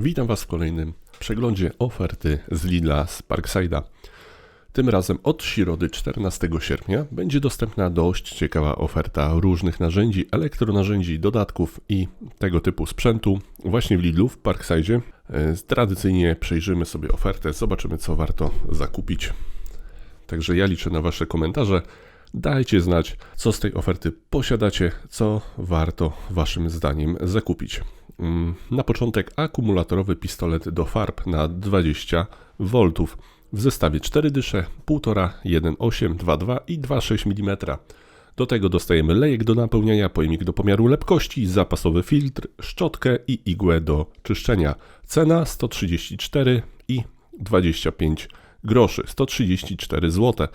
Witam Was w kolejnym przeglądzie oferty z Lidla z Parkside'a. Tym razem od środy 14 sierpnia będzie dostępna dość ciekawa oferta różnych narzędzi, elektronarzędzi, dodatków i tego typu sprzętu właśnie w Lidlu w Parkside'zie. E, Tradycyjnie przejrzymy sobie ofertę, zobaczymy co warto zakupić. Także ja liczę na Wasze komentarze. Dajcie znać, co z tej oferty posiadacie, co warto Waszym zdaniem zakupić. Mm, Na początek akumulatorowy pistolet do farb na 20 V w zestawie 4 dysze, 1,5, 1,8, 2,2 i 2,6 mm. Do tego dostajemy lejek do napełniania, pojemnik do pomiaru lepkości, zapasowy filtr, szczotkę i igłę do czyszczenia. Cena 134 i 25 groszy, 134 zł.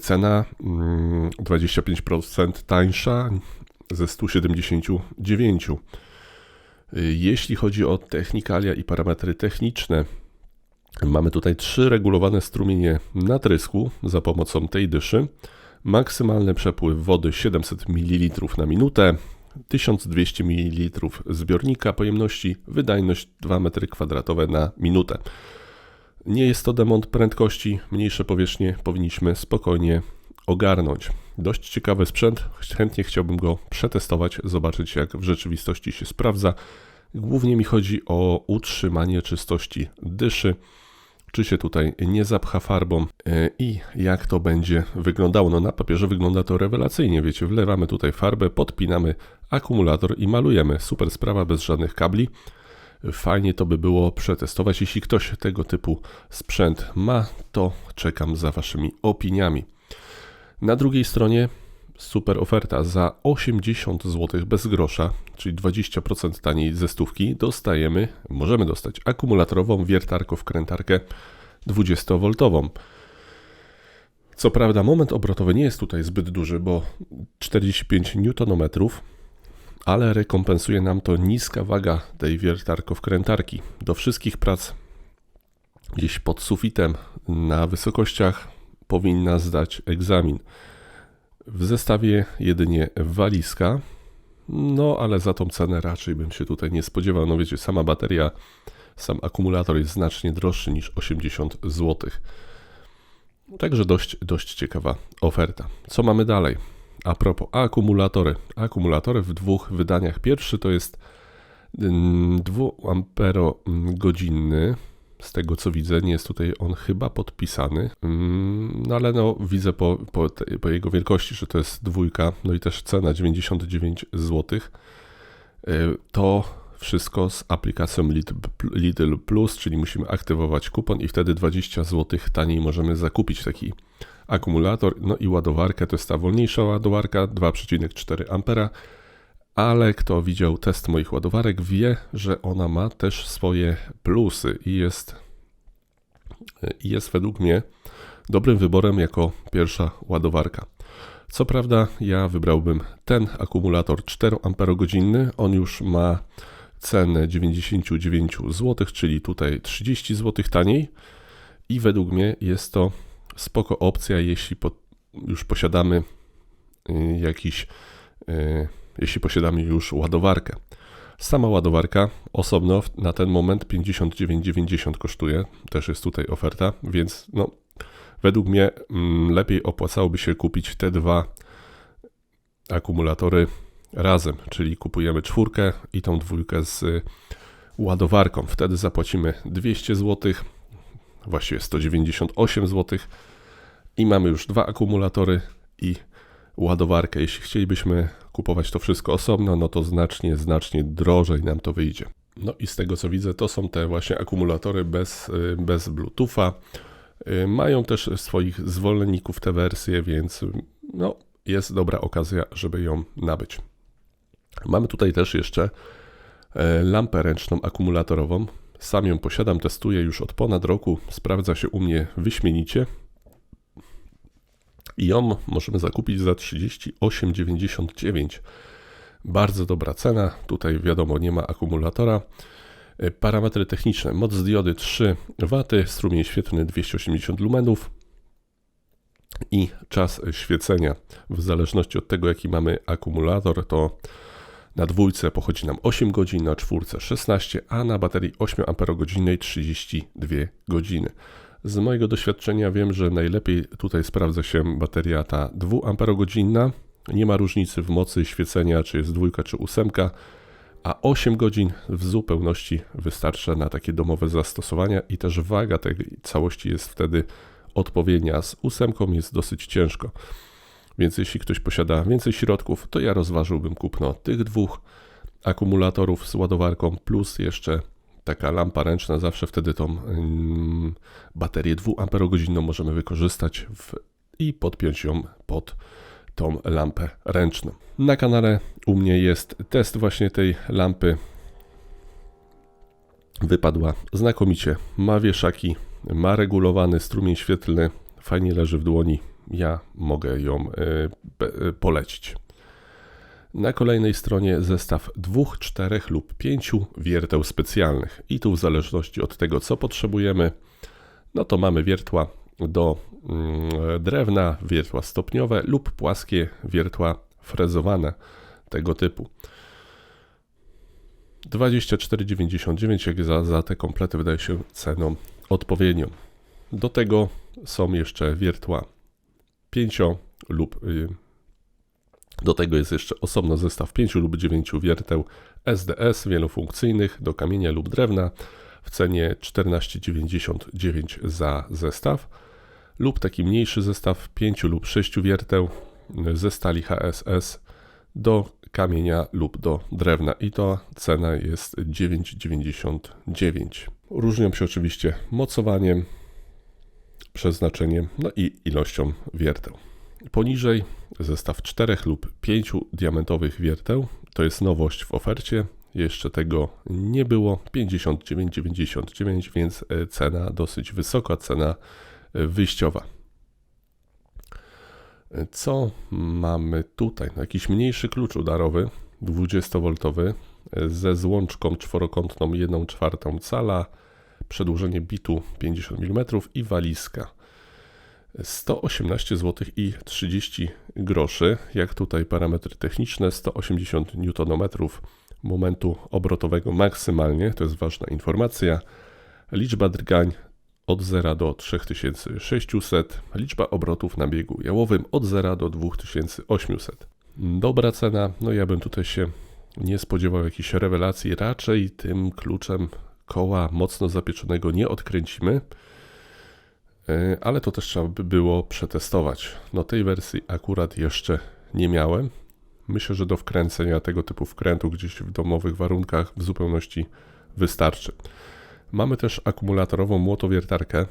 Cena mm, 25% tańsza ze 179. Jeśli chodzi o technikalia i parametry techniczne, mamy tutaj trzy regulowane strumienie natrysku za pomocą tej dyszy. Maksymalny przepływ wody 700 ml na minutę, 1200 ml zbiornika pojemności, wydajność 2 m2 na minutę. Nie jest to demont prędkości, mniejsze powierzchnie powinniśmy spokojnie ogarnąć. Dość ciekawy sprzęt, chętnie chciałbym go przetestować, zobaczyć jak w rzeczywistości się sprawdza. Głównie mi chodzi o utrzymanie czystości dyszy, czy się tutaj nie zapcha farbą e, i jak to będzie wyglądało. No na papierze wygląda to rewelacyjnie, wiecie, wlewamy tutaj farbę, podpinamy akumulator i malujemy. Super sprawa, bez żadnych kabli. Fajnie to by było przetestować. Jeśli ktoś tego typu sprzęt ma, to czekam za Waszymi opiniami. Na drugiej stronie super oferta za 80 zł bez grosza, czyli 20% taniej ze stówki, dostajemy, możemy dostać akumulatorową wiertarko-wkrętarkę 20V. Co prawda moment obrotowy nie jest tutaj zbyt duży, bo 45 Nm, ale rekompensuje nam to niska waga tej wiertarko-wkrętarki. Do wszystkich prac gdzieś pod sufitem na wysokościach powinna zdać egzamin. W zestawie jedynie walizka, no ale za tą cenę raczej bym się tutaj nie spodziewał. No wiecie, sama bateria, sam akumulator jest znacznie droższy niż 80 zł. Także dość, dość ciekawa oferta. Co mamy dalej? A propos akumulatory. Akumulatory w dwóch wydaniach. Pierwszy to jest 2 ampero godzinny z tego co widzę, nie jest tutaj on chyba podpisany, mm, no ale no widzę po, po, po, jego wielkości, że to jest dwójka, no i też cena 99 zł. To wszystko z aplikacją Lidl Plus, czyli musimy aktywować kupon i wtedy 20 zł taniej możemy zakupić taki akumulator. No i ładowarkę, to jest ta wolniejsza ładowarka 2,4 A ale kto widział test moich ładowarek, wie, że ona ma też swoje plusy i jest, i jest według mnie dobrym wyborem jako pierwsza ładowarka. Co prawda, ja wybrałbym ten akumulator 4 Ah. On już ma cenę 99 zł, czyli tutaj 30 zł taniej. I według mnie jest to spoko opcja, jeśli po, już posiadamy y, jakiś y, jeśli posiadamy już ładowarkę. Sama ładowarka osobno na ten moment 59,90 kosztuje, też jest tutaj oferta, więc no, według mnie mm, lepiej opłacałoby się kupić te dwa akumulatory razem, czyli kupujemy czwórkę i tą dwójkę z ładowarką. Wtedy zapłacimy 200 zł, właściwie 198 zł i mamy już dwa akumulatory i ładowarkę. Jeśli chcielibyśmy kupować to wszystko osobno, no to znacznie, znacznie drożej nam to wyjdzie. No i z tego co widzę, to są te właśnie akumulatory bez, y, bez Bluetootha. Y, mają też swoich zwolenników te wersje, więc no, jest dobra okazja, żeby ją nabyć. Mamy tutaj też jeszcze lampę ręczną akumulatorową. Sam ją posiadam, testuję już od ponad roku. Sprawdza się u mnie wyśmienicie. I ją możemy zakupić za 38,99. Bardzo dobra cena. Tutaj wiadomo, nie ma akumulatora. E, parametry techniczne: moc diody 3 W, strumień świetlny 280 lumenów i czas świecenia. W zależności od tego, jaki mamy akumulator, to Na dwójce pochodzi nam 8 godzin, na czwórce 16, a na baterii 8 Ah 32 godziny. Z mojego doświadczenia wiem, że najlepiej tutaj sprawdza się bateria ta 2 Ah. Nie ma różnicy w mocy świecenia, czy jest dwójka, czy ósemka, a 8 godzin w zupełności wystarcza na takie domowe zastosowania i też waga tej całości jest wtedy odpowiednia. Z ósemką jest dosyć ciężko. Więc jeśli ktoś posiada więcej środków, to ja rozważyłbym kupno tych dwóch akumulatorów z ładowarką plus jeszcze taka lampa ręczna. Zawsze wtedy tą ym, baterię 2 Ah możemy wykorzystać w, i podpiąć ją pod tą lampę ręczną. Na kanale u mnie jest test właśnie tej lampy. Wypadła znakomicie. Ma wieszaki, ma regulowany strumień świetlny, fajnie leży w dłoni. Ja mogę ją y, polecić. Na kolejnej stronie zestaw dwóch, czterech lub pięciu wierteł specjalnych. I tu w zależności od tego, co potrzebujemy, no to mamy wiertła do mm, drewna, wiertła stopniowe lub płaskie wiertła frezowane tego typu. 24,99 jak za, za te komplety wydaje się ceną odpowiednią. Do tego są jeszcze wiertła 5 lub y, do tego jest jeszcze osobno zestaw 5 lub 9 wierteł SDS wielofunkcyjnych do kamienia lub drewna w cenie 14,99 za zestaw lub taki mniejszy zestaw 5 lub 6 wierteł ze stali HSS do kamienia lub do drewna i to cena jest 9,99. Różnią się oczywiście mocowaniem, przeznaczeniem, no i ilością wierteł. Poniżej zestaw 4 lub 5 diamentowych wierteł. To jest nowość w ofercie. Jeszcze tego nie było. 59,99, więc e, cena dosyć wysoka, cena e, wyjściowa. E, co mamy tutaj? No, jakiś mniejszy klucz udarowy, 20V, ze złączką czworokątną 1 czwartą cala, przedłużenie bitu 50 mm i walizka. 118 zł i 30 groszy. Jak tutaj parametry techniczne 180 Nm momentu obrotowego maksymalnie, to jest ważna informacja. Liczba drgań od 0 do 3600, liczba obrotów na biegu jałowym od 0 do 2800. Dobra cena, no ja bym tutaj się nie spodziewał jakiejś rewelacji, raczej tym kluczem koła mocno zapieczonego nie odkręcimy. E, ale to też trzeba by było przetestować. No tej wersji akurat jeszcze nie miałem. Myślę, że do wkręcenia tego typu wkrętu gdzieś w domowych warunkach w zupełności wystarczy. Mamy też akumulatorową młotowiertarkę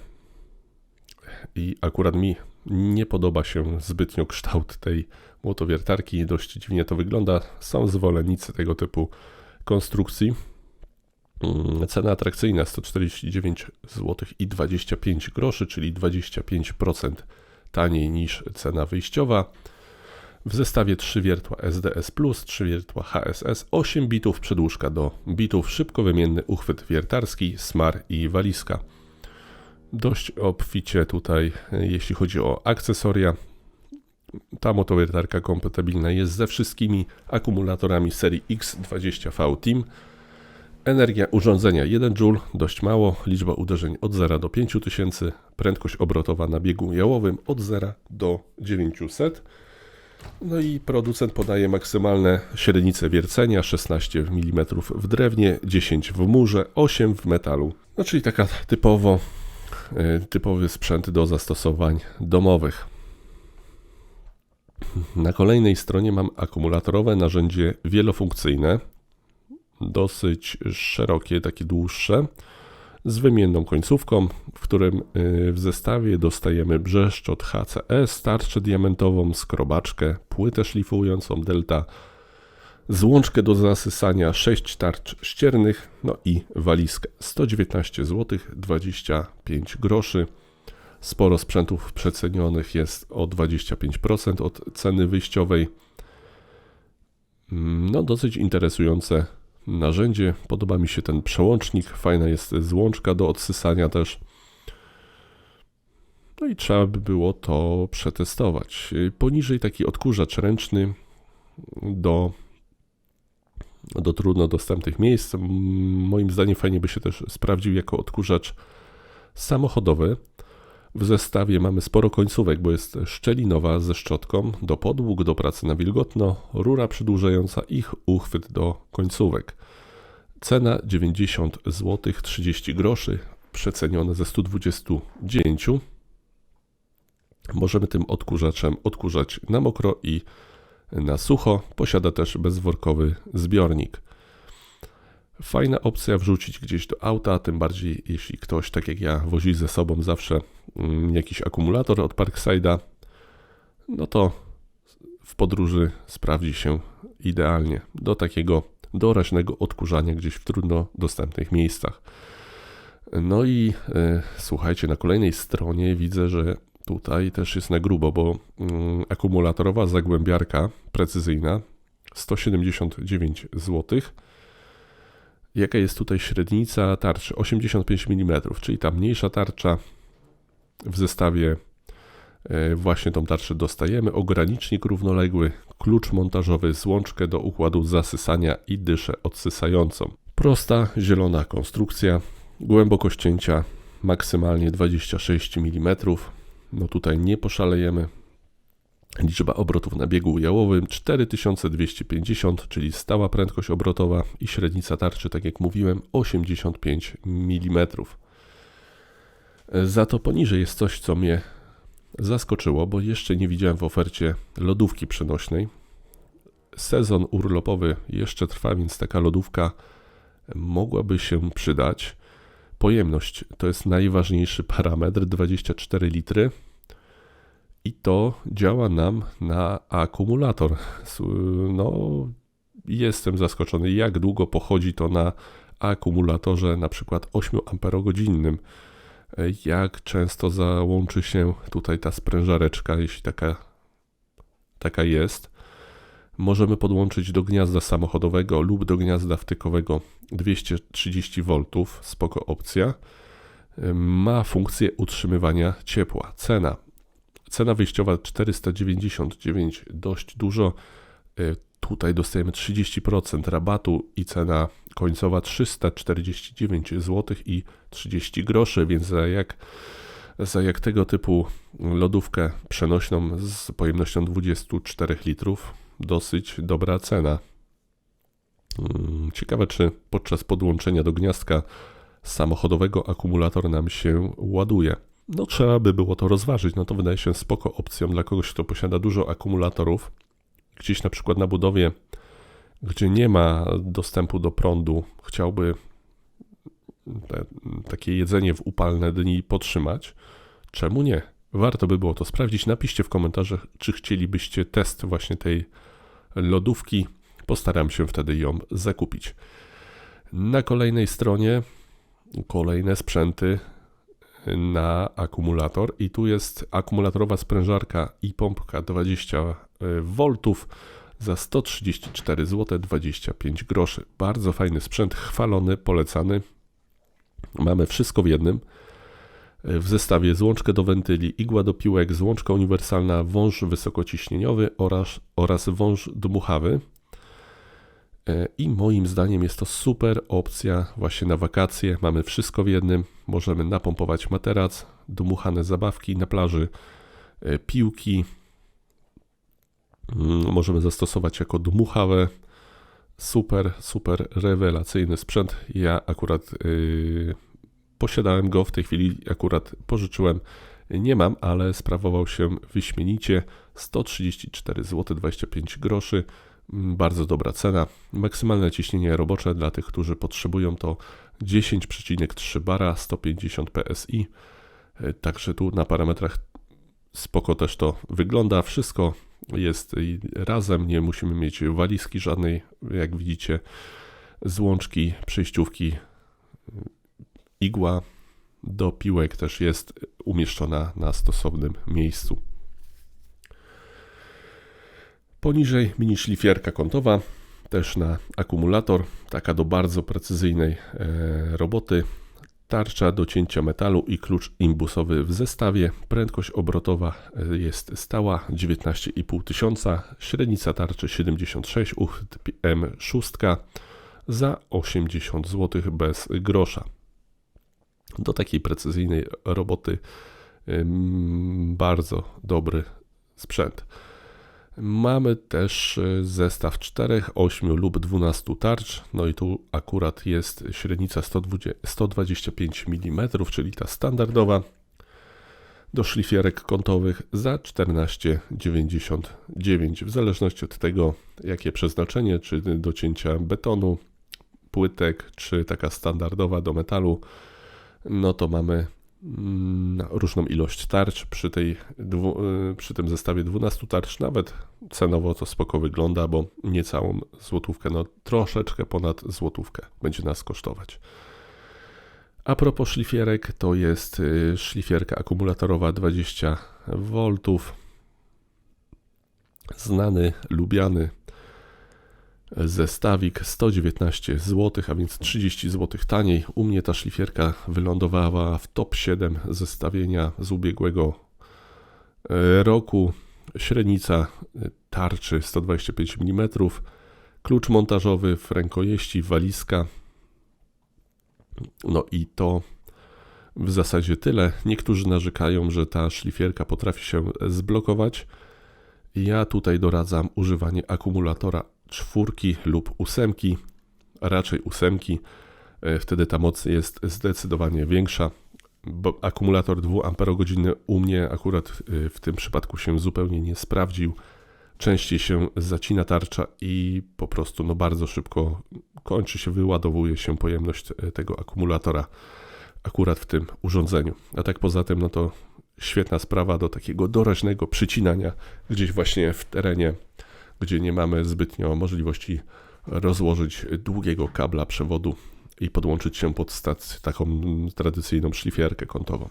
i akurat mi nie podoba się zbytnio kształt tej młotowiertarki. Dość dziwnie to wygląda. Są zwolennicy tego typu konstrukcji. Mm, cena atrakcyjna 149 zł i 25 groszy, czyli 25% taniej niż cena wyjściowa. W zestawie 3 wiertła SDS, 3 wiertła HSS, 8 bitów przedłużka do bitów, szybko wymienny uchwyt wiertarski, smar i walizka. Dość obficie tutaj, jeśli chodzi o akcesoria. Ta motowiertarka kompatybilna jest ze wszystkimi akumulatorami serii X20V Team. Energia urządzenia 1 Joule, dość mało, liczba uderzeń od 0 do 5000, prędkość obrotowa na biegu jałowym od 0 do 900. No i producent podaje maksymalne średnice wiercenia 16 mm w drewnie, 10 w murze, 8 w metalu. No czyli taka typowo, e, typowy sprzęt do zastosowań domowych. Na kolejnej stronie mam akumulatorowe narzędzie wielofunkcyjne dosyć szerokie, takie dłuższe, z wymienną końcówką, w którym y, w zestawie dostajemy brzeszczot HCS, tarczę diamentową, skrobaczkę, płytę szlifującą Delta, złączkę do zasysania, 6 tarcz ściernych, no i walizkę 119 zł 25 groszy. Sporo sprzętów przecenionych jest o 25% od ceny wyjściowej. Mm, no, dosyć interesujące narzędzie. Podoba mi się ten przełącznik, fajna jest złączka do odsysania też. No i trzeba by było to przetestować. Poniżej taki odkurzacz ręczny do do trudno dostępnych miejsc. Moim zdaniem fajnie by się też sprawdził jako odkurzacz samochodowy. W zestawie mamy sporo końcówek, bo jest szczelinowa ze szczotką do podłóg, do pracy na wilgotno, rura przedłużająca ich uchwyt do końcówek. Cena 90 zł 30 groszy, przecenione ze 129. Możemy tym odkurzaczem odkurzać na mokro i na sucho. Posiada też bezworkowy zbiornik. Fajna opcja wrzucić gdzieś do auta, tym bardziej jeśli ktoś, tak jak ja, wozi ze sobą zawsze mm, jakiś akumulator od Parkside'a, no to w podróży sprawdzi się idealnie do takiego doraźnego odkurzania gdzieś w trudno dostępnych miejscach. No i e, słuchajcie, na kolejnej stronie widzę, że tutaj też jest na grubo, bo mm, akumulatorowa zagłębiarka precyzyjna 179 zł. Jaka jest tutaj średnica tarczy? 85 mm, czyli ta mniejsza tarcza w zestawie e, właśnie tą tarczę dostajemy. Ogranicznik równoległy, klucz montażowy, złączkę do układu zasysania i dyszę odsysającą. Prosta, zielona konstrukcja, głębokość cięcia maksymalnie 26 mm. No tutaj nie poszalejemy. Liczba obrotów na biegu jałowym 4250, czyli stała prędkość obrotowa i średnica tarczy, tak jak mówiłem, 85 mm. Za to poniżej jest coś, co mnie zaskoczyło, bo jeszcze nie widziałem w ofercie lodówki przenośnej. Sezon urlopowy jeszcze trwa, więc taka lodówka mogłaby się przydać. Pojemność to jest najważniejszy parametr 24 litry i to działa nam na akumulator. No, jestem zaskoczony, jak długo pochodzi to na akumulatorze, na przykład 8 amperogodzinnym. Jak często załączy się tutaj ta sprężareczka, jeśli taka, taka jest. Możemy podłączyć do gniazda samochodowego lub do gniazda wtykowego 230 V, spoko opcja. Ma funkcję utrzymywania ciepła. Cena Cena wyjściowa 499, dość dużo. E, tutaj dostajemy 30% rabatu i cena końcowa 349 zł i 30 groszy, więc za jak, za jak tego typu lodówkę przenośną z pojemnością 24 litrów, dosyć dobra cena. Mm, ciekawe, czy podczas podłączenia do gniazdka samochodowego akumulator nam się ładuje no trzeba by było to rozważyć. No to wydaje się spoko opcją dla kogoś, kto posiada dużo akumulatorów. Gdzieś na przykład na budowie, gdzie nie ma dostępu do prądu, chciałby te, takie jedzenie w upalne dni podtrzymać. Czemu nie? Warto by było to sprawdzić. Napiszcie w komentarzach, czy chcielibyście test właśnie tej lodówki. Postaram się wtedy ją zakupić. Na kolejnej stronie kolejne sprzęty na akumulator i tu jest akumulatorowa sprężarka i pompka 20 V za 134 zł 25 groszy. Bardzo fajny sprzęt, chwalony, polecany. Mamy wszystko w jednym. W zestawie złączkę do wentyli, igła do piłek, złączka uniwersalna, wąż wysokociśnieniowy oraz, oraz wąż dmuchawy. E, I moim zdaniem jest to super opcja właśnie na wakacje. Mamy wszystko w jednym. Możemy napompować materac, dmuchane zabawki na plaży, e, piłki. Mm, możemy zastosować jako dmuchawę. Super, super rewelacyjny sprzęt. Ja akurat yy, posiadałem go, w tej chwili akurat pożyczyłem. Nie mam, ale sprawował się wyśmienicie. 134 zł 25 groszy. Bardzo dobra cena. Maksymalne ciśnienie robocze dla tych, którzy potrzebują to 10,3 bara, 150 PSI. E, także tu na parametrach spoko też to wygląda. Wszystko jest razem, nie musimy mieć walizki żadnej, jak widzicie, złączki, przejściówki, igła do piłek też jest umieszczona na stosownym miejscu. Poniżej mini szlifierka kątowa, też na akumulator, taka do bardzo precyzyjnej e, roboty. tarcza do cięcia metalu i klucz imbusowy w zestawie. Prędkość obrotowa e, jest stała 19,5 tysiąca, średnica tarczy 76, uchwyt M6 za 80 zł bez grosza. Do takiej precyzyjnej roboty ym, bardzo dobry sprzęt. Mamy też e, zestaw 4, 8 lub 12 tarcz. No i tu akurat jest średnica 120, 125 mm, czyli ta standardowa do szlifierek kątowych za 14,99 w zależności od tego jakie przeznaczenie, czy do cięcia betonu, płytek, czy taka standardowa do metalu, no to mamy różną ilość tarcz. Przy, tej, y, przy tym zestawie 12 tarcz nawet cenowo to spoko wygląda, bo niecałą złotówkę, no troszeczkę ponad złotówkę będzie nas kosztować. A propos szlifierek, to jest y, szlifierka akumulatorowa 20 V. Znany, lubiany zestawik 119 zł, a więc 30 zł taniej. U mnie ta szlifierka wylądowała w top 7 zestawienia z ubiegłego e, roku. Średnica e, tarczy 125 mm, klucz montażowy w rękojeści, walizka. No i to w zasadzie tyle. Niektórzy narzekają, że ta szlifierka potrafi się zblokować. Ja tutaj doradzam używanie akumulatora czwórki lub ósemki, raczej ósemki. E, wtedy ta moc jest zdecydowanie większa. Bo akumulator 2 Ah u mnie akurat e, w tym przypadku się zupełnie nie sprawdził. Częściej się zacina tarcza i po prostu no bardzo szybko kończy się, wyładowuje się pojemność e, tego akumulatora akurat w tym urządzeniu. A tak poza tym, no to świetna sprawa do takiego doraźnego przycinania gdzieś właśnie w terenie gdzie nie mamy zbytnio możliwości rozłożyć długiego kabla przewodu i podłączyć się pod stację, taką tradycyjną szlifierkę kątową.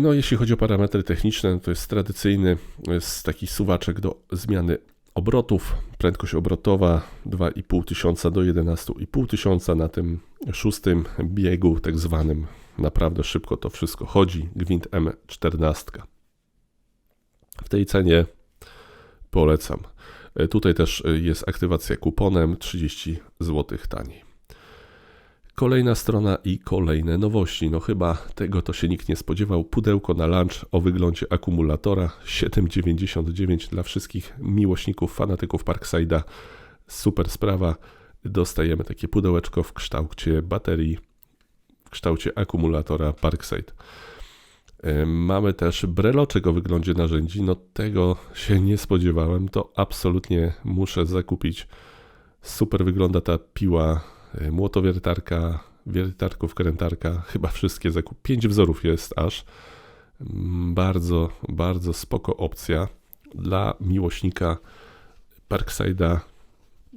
No, jeśli chodzi o parametry techniczne, to jest tradycyjny jest taki suwaczek do zmiany obrotów. Prędkość obrotowa 2,5 tysiąca do 11,5 tysiąca na tym szóstym biegu, tak zwanym. Naprawdę szybko to wszystko chodzi. Gwint M14. W tej cenie polecam. E, tutaj też e, jest aktywacja kuponem 30 zł taniej. Kolejna strona i kolejne nowości. No chyba tego to się nikt nie spodziewał. Pudełko na lunch o wyglądzie akumulatora 7,99 dla wszystkich miłośników, fanatyków Parkside'a. Super sprawa. Dostajemy takie pudełeczko w kształcie baterii, w kształcie akumulatora Parkside. Mamy też breloczek o wyglądzie narzędzi. No tego się nie spodziewałem. To absolutnie muszę zakupić. Super wygląda ta piła, młotowiertarka, wiertarków, krętarka. Chyba wszystkie zakup. Pięć wzorów jest aż. Bardzo, bardzo spoko opcja dla miłośnika Parkside'a.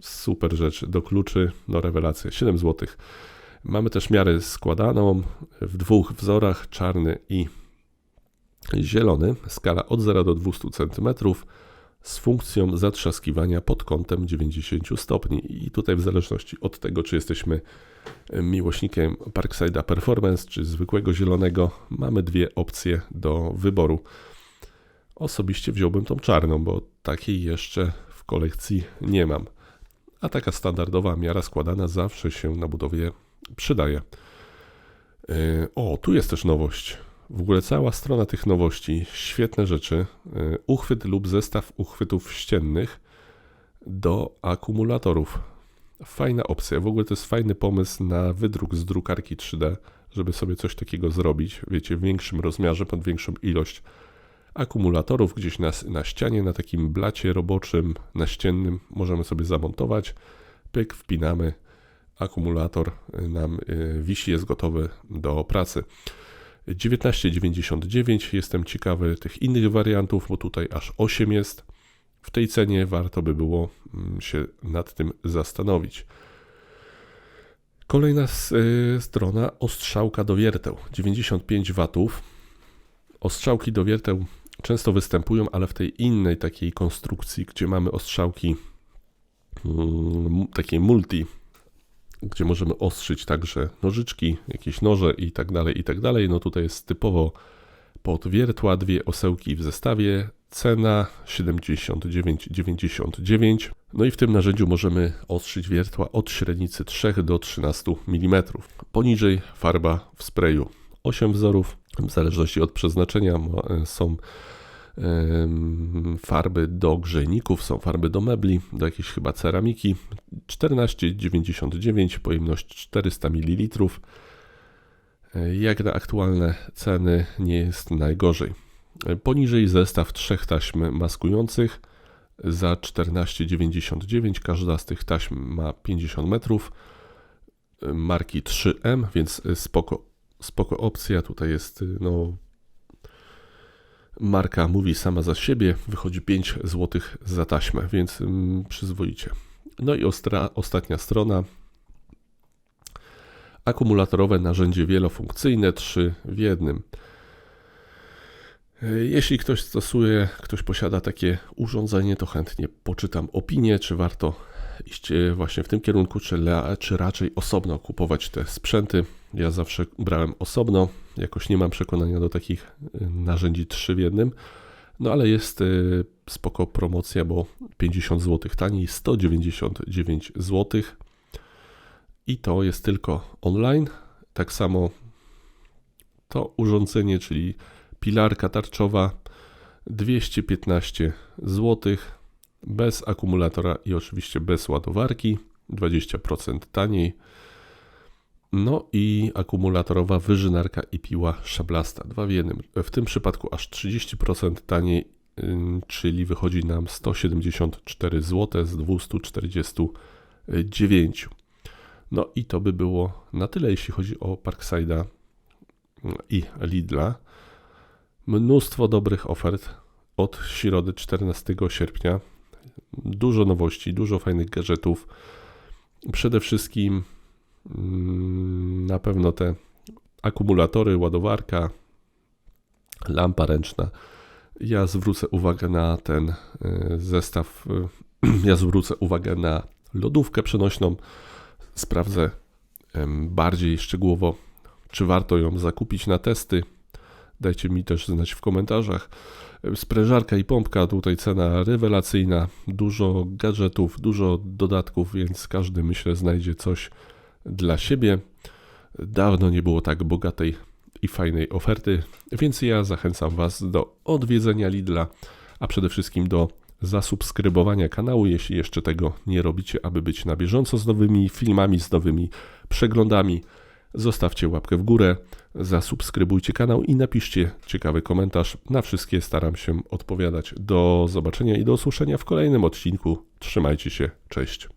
Super rzecz. Do kluczy, no rewelacja. 7 zł. Mamy też miarę składaną w dwóch wzorach, czarny i zielony, skala od 0 do 200 cm z funkcją zatrzaskiwania pod kątem 90 stopni. I tutaj w zależności od tego, czy jesteśmy miłośnikiem Parkside'a Performance, czy zwykłego zielonego, mamy dwie opcje do wyboru. Osobiście wziąłbym tą czarną, bo takiej jeszcze w kolekcji nie mam. A taka standardowa miara składana zawsze się na budowie przydaje. Yy, o, tu jest też nowość. W ogóle cała strona tych nowości, świetne rzeczy. Y, uchwyt lub zestaw uchwytów ściennych do akumulatorów. Fajna opcja. W ogóle to jest fajny pomysł na wydruk z drukarki 3D, żeby sobie coś takiego zrobić. Wiecie, w większym rozmiarze, pod większą ilość akumulatorów gdzieś na, na ścianie, na takim blacie roboczym, naściennym możemy sobie zamontować. Pyk, wpinamy. Akumulator nam y, wisi, jest gotowy do pracy. 19,99. Jestem ciekawy tych innych wariantów, bo tutaj aż 8 jest. W tej cenie warto by było mm, się nad tym zastanowić. Kolejna y, strona ostrzałka do wierteł 95 W. Ostrzałki do wierteł często występują, ale w tej innej takiej konstrukcji, gdzie mamy ostrzałki mm, takiej multi gdzie możemy ostrzyć także nożyczki, jakieś noże i tak dalej, i tak dalej. No tutaj jest typowo pod wiertła, dwie osełki w zestawie, cena 79,99. No i w tym narzędziu możemy ostrzyć wiertła od średnicy 3 do 13 mm. Poniżej farba w sprayu 8 wzorów, w zależności od przeznaczenia ma- są farby do grzejników, są farby do mebli, do jakiejś chyba ceramiki. 14,99, pojemność 400 ml. Jak na aktualne ceny nie jest najgorzej. Poniżej zestaw trzech taśm maskujących za 14,99. Każda z tych taśm ma 50 metrów. Marki 3M, więc spoko, spoko opcja. Tutaj jest no, marka mówi sama za siebie. Wychodzi 5 zł za taśmę, więc mm, przyzwoicie. No i ostra, ostatnia strona. Akumulatorowe narzędzie wielofunkcyjne 3 w jednym. Jeśli ktoś stosuje, ktoś posiada takie urządzenie, to chętnie poczytam opinię, czy warto iść e, właśnie w tym kierunku, czy, czy raczej osobno kupować te sprzęty. Ja zawsze brałem osobno, jakoś nie mam przekonania do takich e, narzędzi 3 w jednym. No ale jest e, spoko promocja, bo 50 zł taniej, 199 zł. I to jest tylko online. Tak samo to urządzenie, czyli pilarka tarczowa 215 zł bez akumulatora i oczywiście bez ładowarki 20% taniej. No i akumulatorowa wyżynarka i piła szablasta 2 w jednym. W tym przypadku aż 30% taniej, czyli wychodzi nam 174 zł z 249. No i to by było na tyle, jeśli chodzi o Parkside'a i Lidla. Mnóstwo dobrych ofert od środy 14 sierpnia. Dużo nowości, dużo fajnych gadżetów. Przede wszystkim mm, na pewno te akumulatory, ładowarka, lampa ręczna. Ja zwrócę uwagę na ten y, zestaw. y, Ja zwrócę uwagę na lodówkę przenośną. Sprawdzę bardziej szczegółowo, czy warto ją zakupić na testy. Dajcie mi też znać w komentarzach. Sprężarka i pompka, tutaj cena rewelacyjna, dużo gadżetów, dużo dodatków, więc każdy myślę znajdzie coś dla siebie. Dawno nie było tak bogatej i fajnej oferty, więc ja zachęcam Was do odwiedzenia Lidla, a przede wszystkim do zasubskrybowania kanału, jeśli jeszcze tego nie robicie, aby być na bieżąco z nowymi filmami, z nowymi przeglądami. Zostawcie łapkę w górę, zasubskrybujcie kanał i napiszcie ciekawy komentarz. Na wszystkie staram się odpowiadać. Do zobaczenia i do usłyszenia w kolejnym odcinku. Trzymajcie się, cześć.